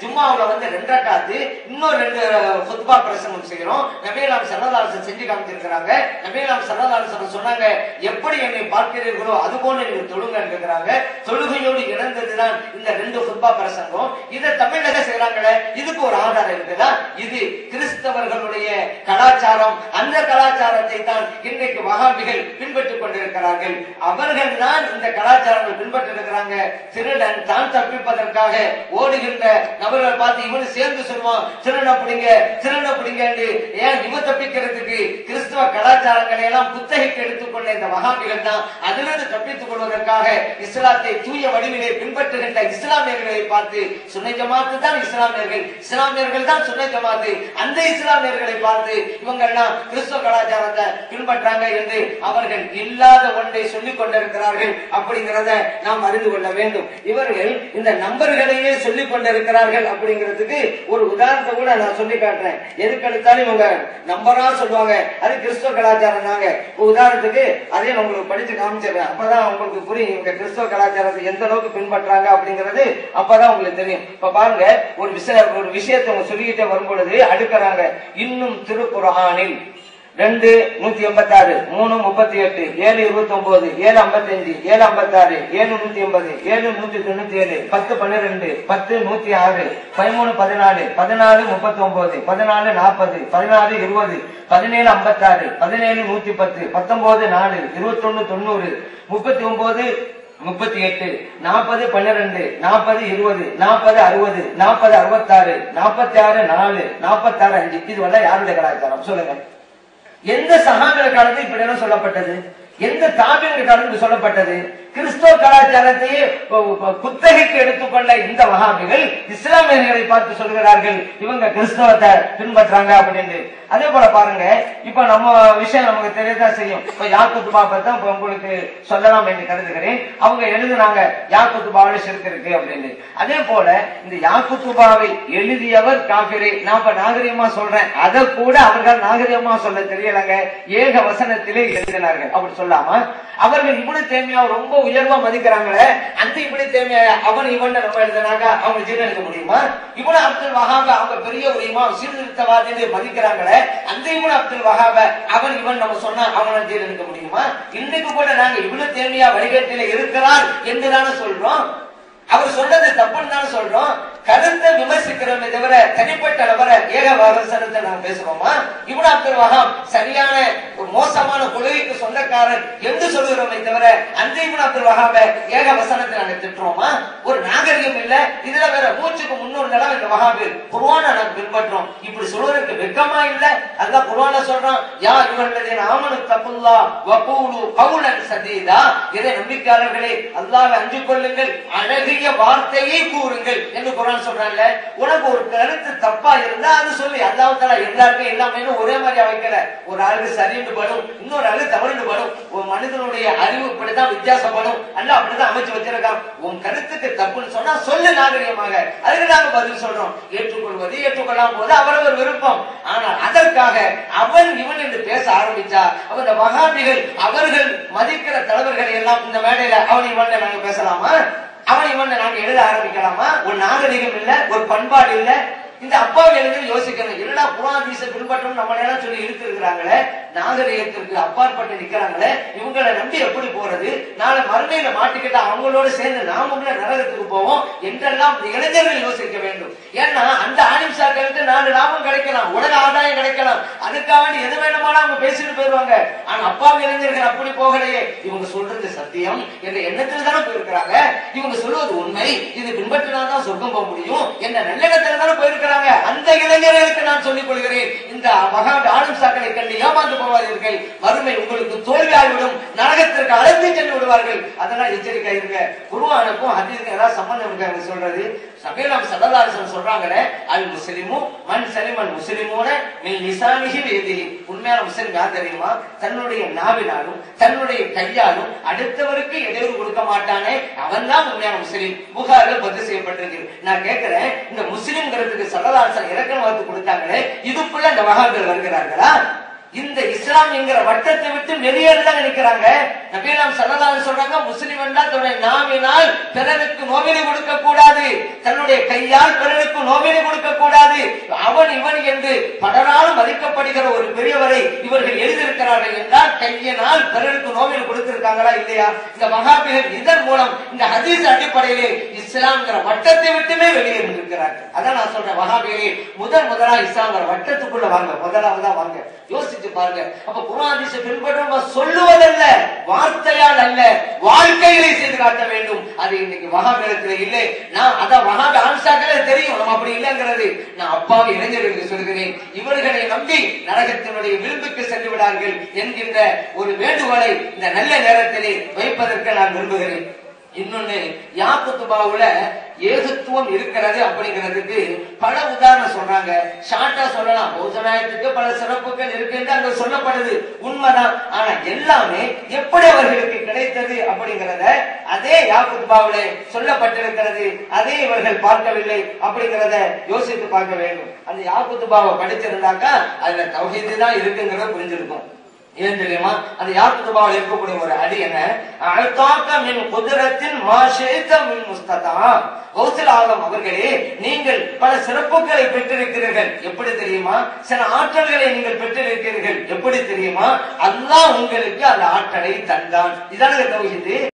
ஜும்மாவில் வந்து ரெண்டு ரக்காத்து இன்னொரு ரெண்டு ஃபுத்பா பிரசங்கம் செய்யறோம். நபியலாம் சரதாரசன் செஞ்சு காமிச்சிருக்கிறாங்க. நபியலாம் சரதாரசன் சொன்னாங்க எப்படி என்னை பார்க்கிறீர்களோ அது போல நீங்கள் தொழுங்க இருக்கிறாங்க தொழுகையோடு இணைந்ததுதான் இந்த ரெண்டு ஃபுத்பா பிரசங்கம். இதை தமிழக செய்யறாங்களே இதுக்கு ஒரு ஆதாரம் இருக்குதா? இது கிறிஸ்தவர்களுடைய கலாச்சாரம். அந்த கலாச்சாரத்தை தான் இன்றைக்கு மகாபிகள் பின்பற்றிக் கொண்டிருக்கிறார்கள். அவர்கள் தான் இந்த கலாச்சாரங்கள் பின்பற்றிருக்கிறாங்க. திருடன் தான் தப்பிப்பதற்காக ஓடுகின்ற நபர்களை பார்த்து இவனு சேர்ந்து சொல்லுவான் திருடனை பிடிங்க திருடனை பிடிங்க ஏன் இவன் தப்பிக்கிறதுக்கு கிறிஸ்துவ கலாச்சாரங்களை எல்லாம் புத்தகைக்கு எடுத்துக்கொண்ட இந்த வகாபிகள் தான். அதிலிருந்து தப்பித்துக் கொள்வதற்காக இஸ்லாத்தை தூய வடிவிலே பின்பற்றுகின்ற இஸ்லாமியர்களை பார்த்து சுன்னை ஜமாத்து தான் இஸ்லாமியர்கள் இஸ்லாமியர்கள் தான் சுன்னை ஜமாத்து. அந்த இஸ்லாமியர்களை பார்த்து இவங்க எல்லாம் கலாச்சாரத்தை பின்பற்றாங்க என்று அவர்கள் இல்லாத ஒன்றை சொல்லிக் கொண்டிருக்கிறார்கள் அப்படிங்கிறத நாம் அறிந்து கொள்ள வேண்டும். இவர்கள் இந்த நம்பர்களையே சொல்லிக் கொண்டிருக்கிறார்கள். அப்படிங்கிறதுக்கு ஒரு உதாரணத்தை கூட நான் சொல்லி காட்டுறேன். எதுக்கு எடுத்தாலும் இவங்க நம்பரா சொல்லுவாங்க. அது கிறிஸ்தவ கலாச்சாரம் தாங்க. உதாரணத்துக்கு அதே நான் உங்களுக்கு படிச்சு காமிச்சிடுறேன். அப்பதான் உங்களுக்கு புரியும் இவங்க கிறிஸ்தவ கலாச்சாரத்தை எந்த அளவுக்கு பின்பற்றாங்க அப்படிங்கிறது. அப்பதான் உங்களுக்கு தெரியும். இப்ப பாருங்க ஒரு விஷய ஒரு விஷயத்தை அவங்க சொல்லிக்கிட்டே வரும்பொழுது அடுக்கிறாங்க. இன்னும் திருக்குறானில் ரெண்டு நூத்தி எண்பத்தி ஆறு மூணு முப்பத்தி எட்டு ஏழு இருபத்தி ஒன்பது ஏழு ஐம்பத்தி அஞ்சு ஏழு ஐம்பத்தி ஆறு ஏழு நூத்தி எண்பது ஏழு நூத்தி தொண்ணூத்தி ஏழு பத்து பன்னிரெண்டு பத்து நூத்தி ஆறு பதிமூணு பதினாலு பதினாலு முப்பத்தி ஒன்பது பதினாலு நாற்பது பதினாலு இருபது பதினேழு ஐம்பத்தாறு பதினேழு நூத்தி பத்து பத்தொன்பது நாலு இருபத்தொன்னு தொண்ணூறு முப்பத்தி ஒன்பது முப்பத்தி எட்டு நாற்பது பன்னிரெண்டு நாற்பது இருபது நாற்பது அறுபது நாற்பது அறுபத்தாறு நாற்பத்தி ஆறு நாலு நாற்பத்தாறு அஞ்சு. இது வல்ல யாருடைய கலாச்சாரம்? சொல்லுங்க. எந்த சகாங்கிற காலத்தில் இப்படி எல்லாம் சொல்லப்பட்டது? எந்த தாபியங்கள் காலத்தில் சொல்லப்பட்டது? கிறிஸ்தவ கலாச்சாரத்தையே குத்தகைக்கு எடுத்துக்கொண்ட இந்த வகாபிகள் இஸ்லாமியர்களை பார்த்து சொல்கிறார்கள் இவங்க கிறிஸ்தவத்தை பின்பற்றாங்க அப்படின்னு அதே போல பாருங்க இப்ப நம்ம விஷயம் நமக்கு தெரியதான் செய்யும். இப்ப யாக்குத்துபா பத்தி இப்ப உங்களுக்கு சொல்லலாம் என்று கருதுகிறேன். அவங்க எழுதுனாங்க யாக்குத்துபாவில சிறுக்கு இருக்கு அப்படின்னு அதே போல இந்த யாக்குத்துபாவை எழுதியவர் காபிரே. நான் இப்ப நாகரிகமா சொல்றேன். அதை கூட அவர்கள் நாகரிகமா சொல்ல தெரியலங்க. ஏக வசனத்திலே எழுதினார்கள். அப்படி சொல்லாம அவர்கள் இவ்வளவு தேமையா ரொம்ப உயர்வா மதிக்கிறாங்களே அந்த இப்படி தேமையா அவன் இவன் நம்ம எழுதினாக்கா அவங்க ஜீர்ணிக்க முடியுமா? இவன அப்துல் வஹாப அவங்க பெரிய ஒரு இமாம் சீர்திருத்தவாதி மதிக்கிறாங்களே அந்த இவன் அப்துல் வஹாப அவன் இவன் நம்ம சொன்னா அவனை ஜீர்ணிக்க முடியுமா? இன்னைக்கு கூட நாங்க இவ்வளவு தேமையா வழிகட்டில இருக்கிறான் என்றுதானே சொல்றோம். அவர் சொன்னது தப்புன்னு தானே சொல்றோம். கருத்தை விமர்சிக்கிறோமே தவிர தனிப்பட்ட நபரை ஏக வசனத்தை நான் பேசுறோமா இவ்வளவு அப்துல் வகாம் சரியான ஒரு மோசமான கொள்கைக்கு சொந்தக்காரன் என்று சொல்லுகிறோமே தவிர அந்த இவனு அப்துல் வகாம ஏக வசனத்தை நாங்க திட்டுறோமா? ஒரு நாகரிகம் இல்ல இதுல வேற மூச்சுக்கு முன்னூறு தடவை இந்த வஹாபு குருவான நாங்க பின்பற்றோம். இப்படி சொல்றதுக்கு வெக்கமா இல்ல? அதான் குருவான சொல்றோம் யா இவர்களது ஆமனு தப்புல்லா வகூலு கவுலன் சதீதா. இதை நம்பிக்கையாளர்களே அல்லாவை அஞ்சு கொள்ளுங்கள் அழகிய வார்த்தையை கூறுங்கள் என்று குரான் சொல்றாங்கல்ல உனக்கு ஒரு கருத்து தப்பா இருந்தா அது சொல்லி. அல்லாஹ் எல்லாருக்கும் எல்லாமே ஒரே மாதிரி வைக்கல ஒரு ஆளுக்கு சரின்னு படும் இன்னொரு ஆளு தவறுன்னு படும் ஒரு மனிதனுடைய அறிவு இப்படிதான் வித்தியாசப்படும். அல்ல அப்படிதான் அமைச்சு வச்சிருக்கான். உன் கருத்துக்கு தப்புன்னு சொன்னா சொல்லு நாகரிகமாக. அதுக்கு நாங்க பதில் சொல்றோம். ஏற்றுக்கொள்வது ஏற்றுக்கொள்ளாம போது அவரவர் விருப்பம். ஆனால் அதற்காக அவன் இவன் என்று பேச ஆரம்பிச்சா அவன் மகாபிகள் அவர்கள் மதிக்கிற தலைவர்களை எல்லாம் இந்த மேடையில அவன் இவன் நாங்க பேசலாமா? அவன் இவன் நாங்க எழுத ஆரம்பிக்கலாமா? ஒரு நாகரிகம் இல்ல ஒரு பண்பாடு இல்ல. இந்த அப்பாவை எழுதி யோசிக்கணும் என்னடா புராதீச பின்பற்றம் நம்ம எல்லாம் சொல்லி இருக்கிறாங்களே? நாகரிகத்திற்கு அப்பாற்பட்டு நிக்கிறாங்களே? இவங்களை நம்பி எப்படி போறது? நாளை மறுமையில மாட்டிக்கிட்டா அவங்களோட சேர்ந்து நாமும் நரகத்துக்கு போவோம் என்றெல்லாம் இளைஞர்கள் யோசிக்க வேண்டும். ஏன்னா அந்த நாலு லாபம் கிடைக்கலாம் உலக ஆதாயம் கிடைக்கலாம். அதுக்காக வேண்டி எது வேணுமானா அவங்க பேசிட்டு போயிருவாங்க ஆனா அப்பா இளைஞர்கள் அப்படி போகலையே. இவங்க சொல்றது சத்தியம் என்ற எண்ணத்துல தானே போயிருக்கிறாங்க. இவங்க சொல்வது உண்மை. இது பின்பற்றினால்தான் சொர்க்கம் போக முடியும் என்ற நல்லெண்ணத்தில் தானே போயிருக்கிறாங்க. அந்த இளைஞர்களுக்கு நான் சொல்லிக் கொள்கிறேன். இந்த மகா ஆளும் சாக்களை கண்டு ஏமாந்து போவாதீர்கள். வறுமை உங்களுக்கு தோல்வியாகிவிடும். நரகத்திற்கு அழைத்து சென்று விடுவார்கள். அதெல்லாம் எச்சரிக்கை இருங்க. குருவானுக்கும் ஹதீஸுக்கும் ஏதாவது சம்பந்தம் இருக்காங்க சொல்றது? சபீலாம் சதலாசன் சொல்றாங்களே அல் முஸ்லிமும் மண் சலிமன் முஸ்லிமோட நீ நிசாமிகி வேதி உண்மையான முஸ்லிம் யார் தெரியுமா? தன்னுடைய நாவினாலும் தன்னுடைய கையாலும் அடுத்தவருக்கு இடையூறு கொடுக்க மாட்டானே. அவன் தான் உண்மையான முஸ்லிம். புகாரில் பதிவு செய்யப்பட்டிருக்கு. நான் கேட்கிறேன் இந்த முஸ்லிம்ங்கிறதுக்கு சதலாசன் இறக்கம் வந்து கொடுத்தாங்களே இதுக்குள்ள இந்த மகான்கள் வருகிறார்களா? இந்த இஸ்லாம் என்கிற வட்டத்தை விட்டு வெளியேறதான் நினைக்கிறாங்க நபீலாம் சல்லல்லாஹு சொல்றாங்க முஸ்லிம் என்றால் தன்னுடைய நாவினால் பிறருக்கு நோவினை கொடுக்க கூடாது தன்னுடைய கையால் பிறருக்கு நோவினை கொடுக்க கூடாது அவன் இவன் என்று பலரால் மதிக்கப்படுகிற ஒரு பெரியவரை இவர்கள் எழுதியிருக்கிறார்கள் என்றால் கையினால் பிறருக்கு நோவில் கொடுத்திருக்காங்களா இல்லையா? இந்த மகாபிகள் இதன் மூலம் இந்த ஹதீஸ் அடிப்படையிலே இஸ்லாம்ங்கிற வட்டத்தை விட்டுமே வெளியே இருக்கிறார்கள் அதான் நான் சொல்றேன் மகாபிகளே முதல் முதலா இஸ்லாம்ங்கிற வட்டத்துக்குள்ள வாங்க முதலாவதா வாங்க. யோசிச்சு பாருங்க. அப்ப குரானிச பின்பற்றும் சொல்லுவதல்ல வார்த்தையால் அல்ல வாழ்க்கைகளை செய்து காட்ட வேண்டும். அது இன்னைக்கு வகாபிலத்தில் இல்லை. நான் அதான் மகாபி ஆன்சாக்களே தெரியும். நம்ம அப்படி இல்லைங்கிறது. நான் அப்பாவை இளைஞர்களுக்கு சொல்கிறேன். இவர்களை நம்பி நரகத்தினுடைய விரும்புக்கு சென்று விடார்கள் என்கின்ற ஒரு வேண்டுகோளை இந்த நல்ல நேரத்திலே வைப்பதற்கு நான் விரும்புகிறேன். இன்னொன்னு யாக்குத்துபாவுல ஏகத்துவம் இருக்கிறது அப்படிங்கிறதுக்கு பல உதாரணம் சொல்றாங்க. ஷார்ட்டா சொல்லலாம். பௌத்தநாயகத்துக்கு பல சிறப்புகள் இருக்குன்னு அங்க சொல்லப்படுது. உண்மைதான். ஆனா எல்லாமே எப்படி அவர்களுக்கு கிடைத்தது அப்படிங்கிறத அதே யாக்குத்துபாவுல சொல்லப்பட்டிருக்கிறது. அதே இவர்கள் பார்க்கவில்லை அப்படிங்கிறத யோசித்து பார்க்க வேண்டும். அந்த யாக்குத்துபாவை படிச்சிருந்தாக்கா அதுல தௌஹீது தான் இருக்குங்கிறத புரிஞ்சிருக்கும். ஏன் தெரியுமா? அந்த யாக்குத்துபாவில் இருக்கக்கூடிய ஒரு அடி என்ன? அழுத்தாக்க மின் குதிரத்தின் மாஷேத்த மின் முஸ்ததா கௌசல் ஆலம் அவர்களே நீங்கள் பல சிறப்புகளை பெற்றிருக்கிறீர்கள். எப்படி தெரியுமா? சில ஆற்றல்களை நீங்கள் பெற்றிருக்கிறீர்கள். எப்படி தெரியுமா? அல்லாஹ் உங்களுக்கு அந்த ஆற்றலை தந்தான். இதான தகுதி